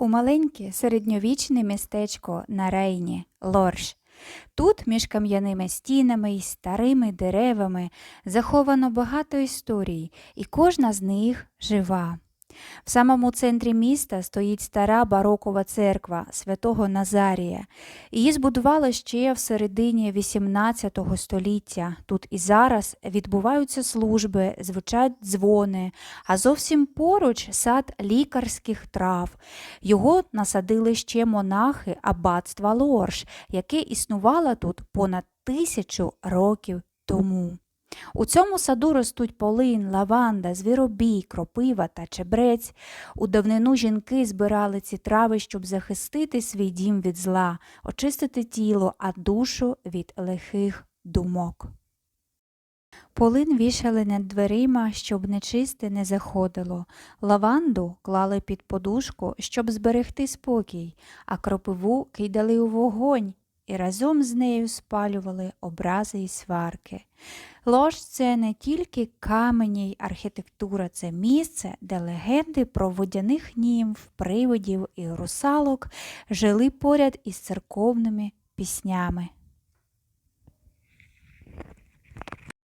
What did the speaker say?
у маленьке середньовічне містечко на Рейні, Лорш. Тут між кам'яними стінами і старими деревами заховано багато історій, і кожна з них жива. В самому центрі міста стоїть стара барокова церква святого Назарія. Її збудували ще в середині XVIII століття. Тут і зараз відбуваються служби, звучать дзвони, а зовсім поруч сад лікарських трав. Його насадили ще монахи аббатства Лорш, яке існувало тут понад тисячу років тому. У цьому саду ростуть полин, лаванда, звіробій, кропива та чебрець. У давнину жінки збирали ці трави, щоб захистити свій дім від зла, очистити тіло, а душу від лихих думок. Полин вішали над дверима, щоб нечисте не заходило. Лаванду клали під подушку, щоб зберегти спокій, а кропиву кидали у вогонь і разом з нею спалювали образи і сварки. Лож це не тільки камені й архітектура, це місце, де легенди про водяних німф, привидів і русалок жили поряд із церковними піснями.